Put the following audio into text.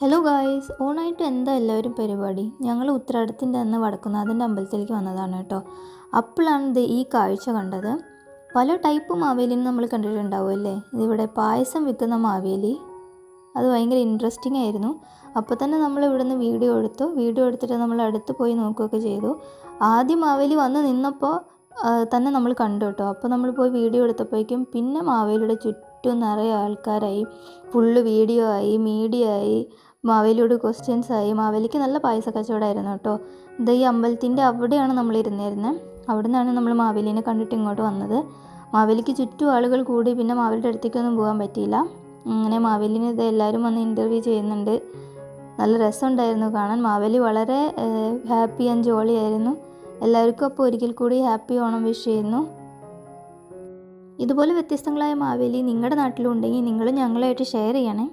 Hello guys ഓണായിട്ട് എന്താ എല്ലാവരും പരിപാടി? ഞങ്ങൾ ഉത്തരാടത്തിന്റെ അന്ന് വടക്കുന്നാഥന്റെ അമ്പലത്തിലേക്ക് വന്നതാണ് കേട്ടോ. അപ്പോഴാണ് ഇത് ഈ കാഴ്ച കണ്ടത്. പല ടൈപ്പ് മാവേലിയും നമ്മൾ കണ്ടിട്ടുണ്ടാവും അല്ലേ? ഇതിവിടെ പായസം വിൽക്കുന്ന മാവേലി. അത് ഭയങ്കര ഇൻട്രസ്റ്റിംഗ് ആയിരുന്നു. അപ്പോൾ തന്നെ നമ്മൾ ഇവിടുന്ന് വീഡിയോ എടുത്തു. വീഡിയോ എടുത്തിട്ട് നമ്മൾ അടുത്ത് പോയി നോക്കുകയൊക്കെ ചെയ്തു. ആദ്യം മാവേലി വന്ന് നിന്നപ്പോൾ തന്നെ നമ്മൾ കണ്ടു കേട്ടോ. അപ്പോൾ നമ്മൾ പോയി വീഡിയോ എടുത്തപ്പോഴേക്കും പിന്നെ മാവേലിയുടെ ചുറ്റും നിറയെ ആൾക്കാരായി ഫുള്ള് വീഡിയോ ആയി മീഡിയ ആയി മാവേലിയോട് ക്വസ്റ്റ്യൻസ് ആയി. മാവേലിക്ക് നല്ല പായസ കച്ചവടമായിരുന്നു കേട്ടോ. ഇത് ഈ അമ്പലത്തിന്റെ അവിടെയാണ് നമ്മൾ ഇരുന്നിരുന്നത് അവിടെ നിന്നാണ് നമ്മൾ മാവേലിനെ കണ്ടിട്ട് ഇങ്ങോട്ട് വന്നത്. മാവേലിക്ക് ചുറ്റും ആളുകൾ കൂടി പിന്നെ മാവേലിയുടെ അടുത്തേക്കൊന്നും പോകാൻ പറ്റിയില്ല. അങ്ങനെ മാവേലിനെ ഇത് എല്ലാവരും വന്ന് ഇന്റർവ്യൂ ചെയ്യുന്നുണ്ട്. നല്ല രസമുണ്ടായിരുന്നു കാണാൻ. മാവേലി വളരെ ഹാപ്പി ആൻഡ് ജോളി ആയിരുന്നു. എല്ലാവർക്കും അപ്പോൾ ഒരിക്കൽ കൂടി ഹാപ്പി ഓണം വിഷ് ചെയ്യുന്നു. ഇതുപോലെ വ്യത്യസ്തങ്ങളായ മാവേലി നിങ്ങളുടെ നാട്ടിലുണ്ടെങ്കിൽ നിങ്ങൾ ഞങ്ങളായിട്ട് ഷെയർ ചെയ്യണേ.